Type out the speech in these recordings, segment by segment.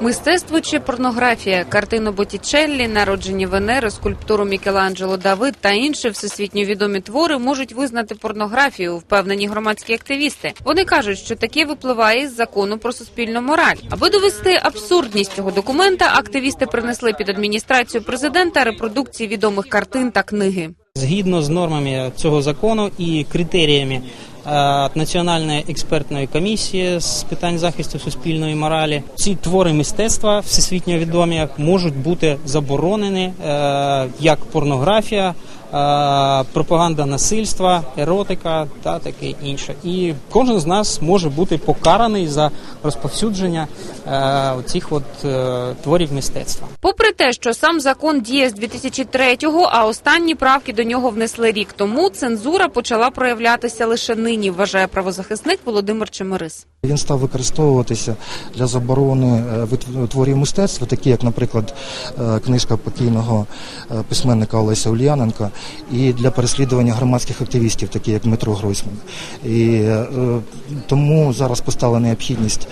Мистецтво чи порнографія, картину Боттічеллі, народження Венери, скульптуру Мікеланджело Давид та інші всесвітньо відомі твори можуть визнати порнографію, впевнені громадські активісти. Вони кажуть, що таке випливає із закону про суспільну мораль. Аби довести абсурдність цього документа, активісти принесли під адміністрацію президента репродукції відомих картин та книги. Згідно з нормами цього закону і критеріями Національної експертної комісії з питань захисту суспільної моралі, ці твори мистецтва всесвітньо відомі можуть бути заборонені е, як порнографія, е, пропаганда насильства, еротика та таке інше. І кожен з нас може бути покараний за розповсюдження е, цих от е, творів мистецтва. Попри те, що сам закон діє з 2003-го, а останні правки до нього внесли рік тому, цензура почала проявлятися лише нині, вважає правозахисник Володимир Чемерис. Він став використовуватися для заборони е, творів мистецтва, такі як, наприклад, е, книжка покійного е, письменника Олеся Ульяненка, і для переслідування громадських активістів, такі як Дмитро Гройсман. І тому зараз постала необхідність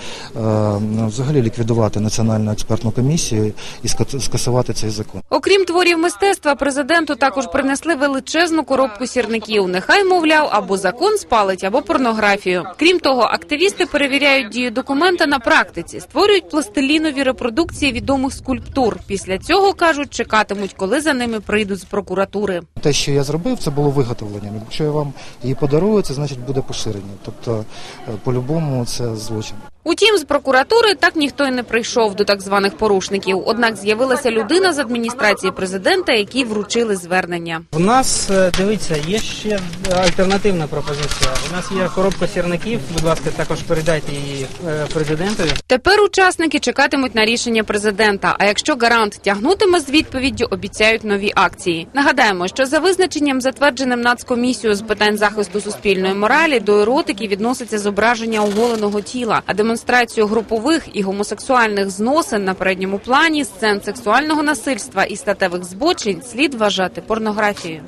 взагалі ліквідувати національну експертну комісію і скасувати цей закон. Окрім творів мистецтва, президенту також принесли величезну коробку сірників. Нехай мовляв, або закон спалить, або порнографію. Крім того, активісти перевіряють дію документа на практиці, створюють пластилінові репродукції відомих скульптур. Після цього кажуть, чекатимуть, коли за ними прийдуть з прокуратури. Те, що я зробив, це було виготовленням. Якщо я вам її подарую, це значить буде поширення. Тобто, е, по-любому, це злочин. Утім, з прокуратури так ніхто й не прийшов до так званих порушників. Однак з'явилася людина з адміністрації президента, якій вручили звернення. У нас е, дивіться, є ще альтернативна пропозиція. У нас є коробка сірників. Будь ласка, також передайте її е, президентові. Тепер учасники чекатимуть на рішення президента. А якщо гарант тягнутиме з відповіддю, обіцяють нові акції. Нагадаємо, що за визначенням, затвердженим Нацкомісією з питань захисту суспільної моралі, до еротики відноситься зображення оголеного тіла, а демонстрацію групових і гомосексуальних зносин на передньому плані сцен сексуального насильства і статевих збочень слід вважати порнографією.